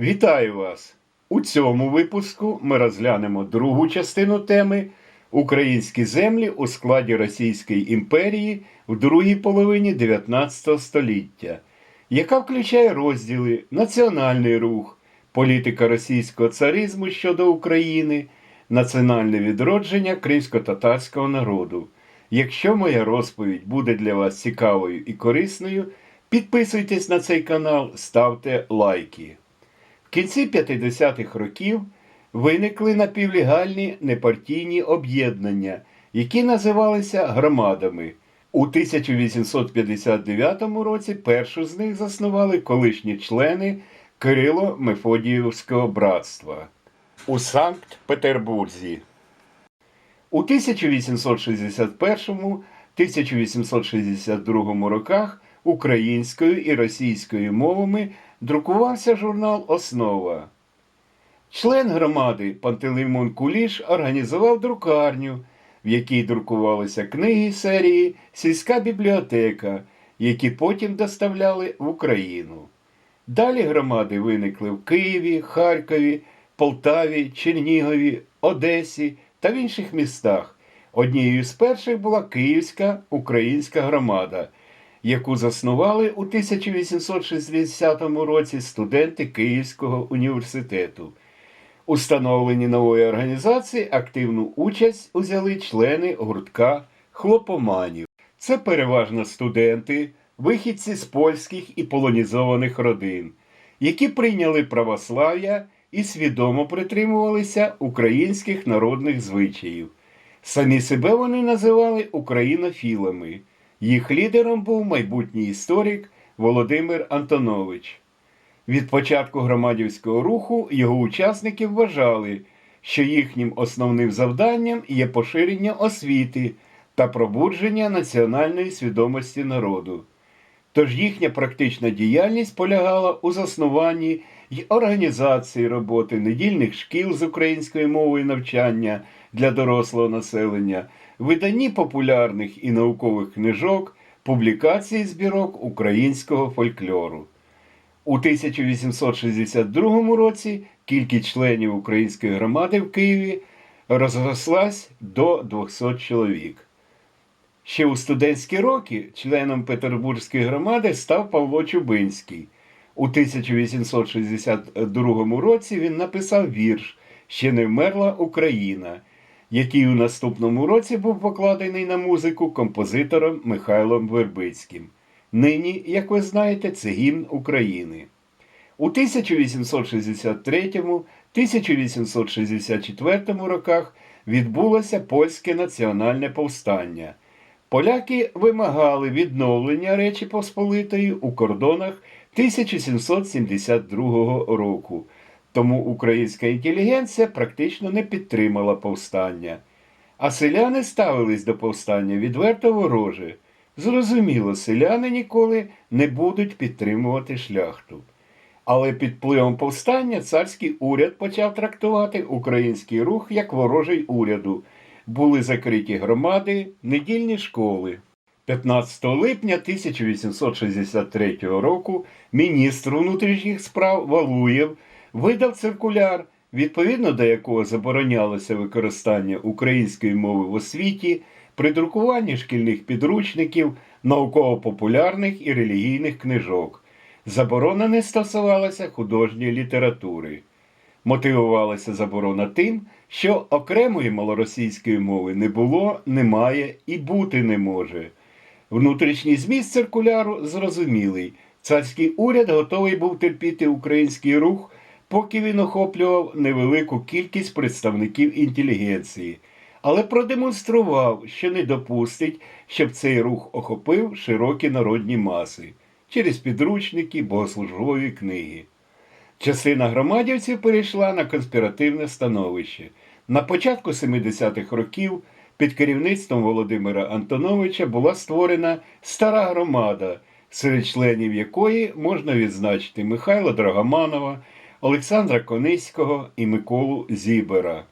Вітаю вас! У цьому випуску ми розглянемо другу частину теми Українські землі у складі Російської імперії в другій половині 19 століття, яка включає розділи Національний рух, політика російського царизму щодо України, національне відродження кримсько-татарського народу. Якщо моя розповідь буде для вас цікавою і корисною, підписуйтесь на цей канал, ставте лайки. В кінці 50-х років виникли напівлегальні непартійні об'єднання, які називалися громадами. У 1859 році першу з них заснували колишні члени Кирило-Мефодіївського братства у Санкт-Петербурзі. У 1861-1862 роках українською і російською мовами друкувався журнал Основа. Член громади Пантелеймон Куліш організував друкарню, в якій друкувалися книги серії Сільська бібліотека, які потім доставляли в Україну. Далі громади виникли в Києві, Харкові, Полтаві, Чернігові, Одесі та в інших містах. Однією з перших була Київська українська громада, яку заснували у 1860 році студенти Київського університету. У нової організації активну участь узяли члени гуртка хлопоманів. Це переважно студенти, вихідці з польських і полонізованих родин, які прийняли православ'я і свідомо притримувалися українських народних звичаїв. Самі себе вони називали українофілами. Їх лідером був майбутній історик Володимир Антонович. Від початку громадівського руху його учасники вважали, що їхнім основним завданням є поширення освіти та пробудження національної свідомості народу. Тож їхня практична діяльність полягала у заснуванні й організації роботи недільних шкіл з української мови навчання для дорослого населення, виданні популярних і наукових книжок, публікації збірок українського фольклору. У 1862 році кількість членів української громади в Києві розрослась до 200 чоловік. Ще у студентські роки членом Петербурзької громади став Павло Чубинський. У 1862 році він написав вірш Ще не вмерла Україна, який у наступному році був покладений на музику композитором Михайлом Вербицьким. Нині, як ви знаєте, це гімн України. У 1863-1864 роках відбулося польське національне повстання. Поляки вимагали відновлення Речі Посполитої у кордонах 1772 року, тому українська інтелігенція практично не підтримала повстання. А селяни ставились до повстання відверто вороже. Зрозуміло, селяни ніколи не будуть підтримувати шляхту. Але під впливом повстання царський уряд почав трактувати український рух як ворожий уряду. Були закриті громади, недільні школи. 15 липня 1863 року міністр внутрішніх справ Валуєв видав циркуляр, відповідно до якого заборонялося використання української мови в освіті при друкуванні шкільних підручників, науково-популярних і релігійних книжок. Заборона не стосувалася художньої літератури. Мотивувалася заборона тим, що окремої малоросійської мови не було, немає і бути не може. Внутрішній зміст циркуляру зрозумілий. Царський уряд готовий був терпіти український рух, поки він охоплював невелику кількість представників інтелігенції, але продемонстрував, що не допустить, щоб цей рух охопив широкі народні маси через підручники, богослужбові книги. Частина громадівців перейшла на конспіративне становище. На початку 70-х років під керівництвом Володимира Антоновича була створена стара громада, серед членів якої можна відзначити Михайла Драгоманова, Олександра Кониського і Миколу Зібера.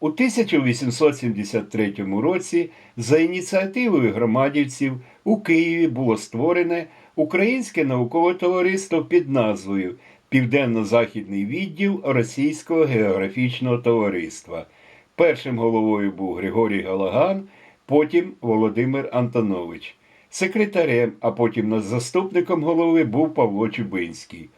У 1873 році за ініціативою громадівців у Києві було створене Українське наукове товариство під назвою Південно-Західний відділ Російського географічного товариства. Першим головою був Григорій Галаган, потім Володимир Антонович. Секретарем, а потім заступником голови був Павло Чубинський.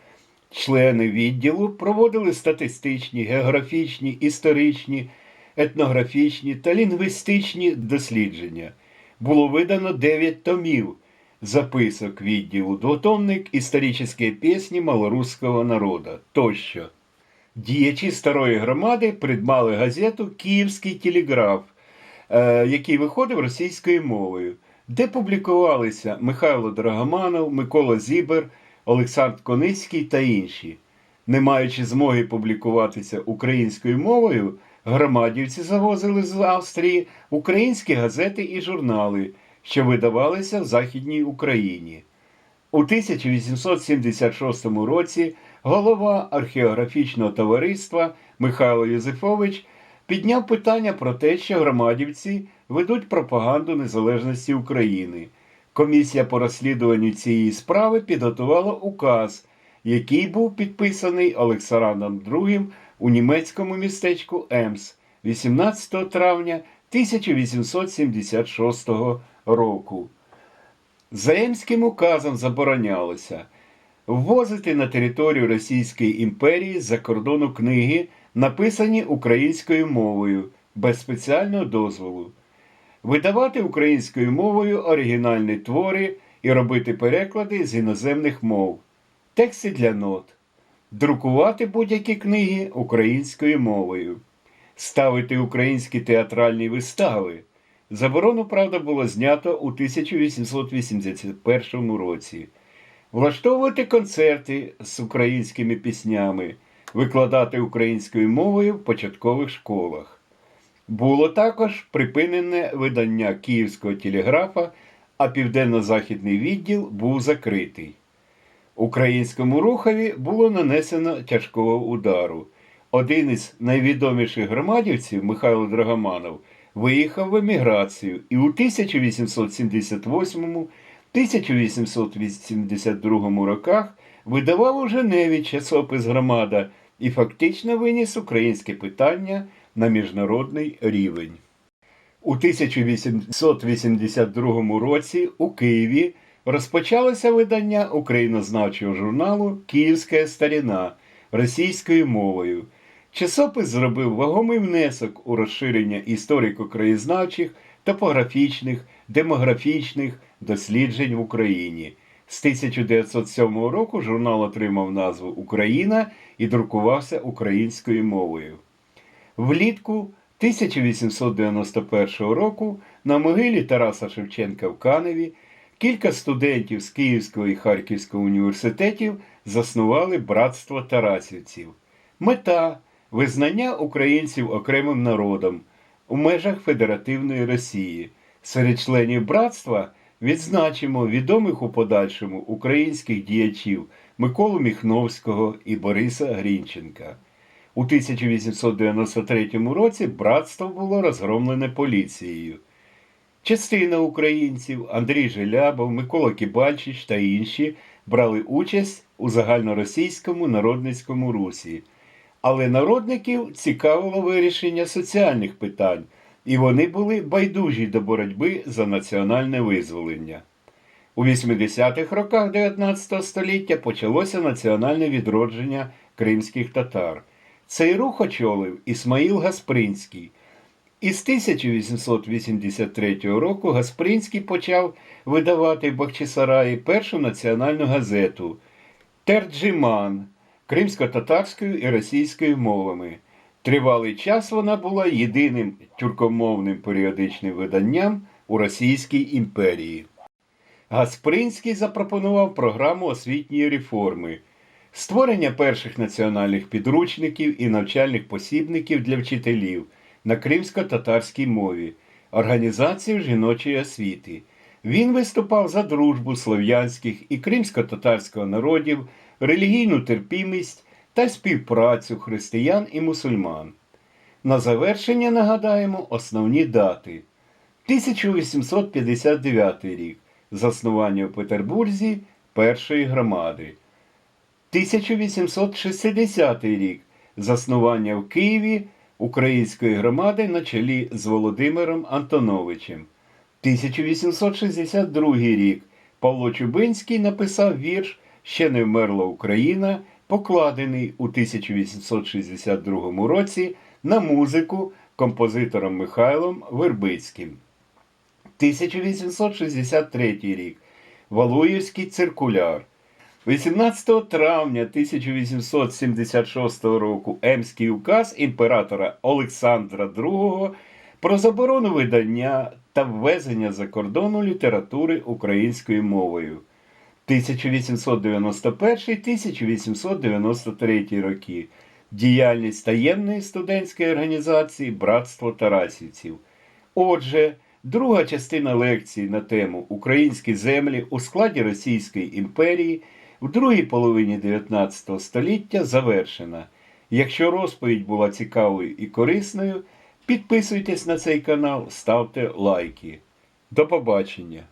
Члени відділу проводили статистичні, географічні, історичні, етнографічні та лінгвістичні дослідження. Було видано 9 томів записок відділу, двотомник історичні пісні малорусского народа тощо. Діячі старої громади придбали газету Київський телеграф, е, який виходив російською мовою, де публікувалися Михайло Драгоманов, Микола Зібер, Олександр Коницький та інші. Не маючи змоги публікуватися українською мовою, громадівці завозили з Австрії українські газети і журнали, що видавалися в Західній Україні. У 1876 році голова археографічного товариства Михайло Юзефович підняв питання про те, що громадівці ведуть пропаганду незалежності України. Комісія по розслідуванню цієї справи підготувала указ, який був підписаний Олександром II у німецькому містечку Емс 18 травня 1876 року. Заємським указом заборонялося ввозити на територію Російської імперії з-за кордону книги, написані українською мовою, без спеціального дозволу, видавати українською мовою оригінальні твори і робити переклади з іноземних мов, тексти для нот, друкувати будь-які книги українською мовою, ставити українські театральні вистави. Заборону, правда, було знято у 1881 році. Влаштовувати концерти з українськими піснями, викладати українською мовою в початкових школах. Було також припинене видання Київського телеграфа, а південно-західний відділ був закритий. Українському рухові було нанесено тяжкого удару. Один із найвідоміших громадівців Михайло Драгоманов виїхав в еміграцію і у 1878-1882 роках видавав у Женеві часопис Громада і фактично виніс українське питання на міжнародний рівень. У 1882 році у Києві розпочалося видання українознавчого журналу Київська старіна російською мовою. Часопис зробив вагомий внесок у розширення історико-краєзнавчих, топографічних, демографічних досліджень в Україні. З 1907 року журнал отримав назву Україна і друкувався українською мовою. Влітку 1891 року на могилі Тараса Шевченка в Каневі кілька студентів з Київського і Харківського університетів заснували братство Тарасівців. Мета визнання українців окремим народом у межах Федеративної Росії. Серед членів братства відзначимо відомих у подальшому українських діячів Миколу Міхновського і Бориса Грінченка. У 1893 році братство було розгромлене поліцією. Частина українців Андрій Желябов, Микола Кібальчич та інші брали участь у загальноросійському народницькому русі. Але народників цікавило вирішення соціальних питань, і вони були байдужі до боротьби за національне визволення. У 80-х роках 19 століття почалося національне відродження кримських татар. Цей рух очолив Ісмаїл Гаспринський. Із 1883 року Гаспринський почав видавати в Бахчисараї першу національну газету Терджиман кримсько-татарською і російською мовами. Тривалий час вона була єдиним тюркомовним періодичним виданням у Російській імперії. Гаспринський запропонував програму освітньої реформи, створення перших національних підручників і навчальних посібників для вчителів на кримсько-татарській мові, організацію жіночої освіти. Він виступав за дружбу слов'янських і кримсько-татарського народів, релігійну терпімість та співпрацю християн і мусульман. На завершення нагадаємо основні дати. 1859 рік заснування в Петербурзі першої громади. 1860 рік заснування в Києві української громади на чолі з Володимиром Антоновичем. 1862 рік Павло Чубинський написав вірш Ще не вмерла Україна, покладений у 1862 році на музику композитором Михайлом Вербицьким. 1863 рік Валуївський циркуляр. 18 травня 1876 року Емський указ імператора Олександра II про заборону видання та ввезення за кордону літератури українською мовою. 1891-1893 роки. Діяльність таємної студентської організації Братство Тарасівців. Отже, друга частина лекції на тему Українські землі у складі Російської імперії в другій половині 19 століття завершена. Якщо розповідь була цікавою і корисною, підписуйтесь на цей канал, ставте лайки. До побачення!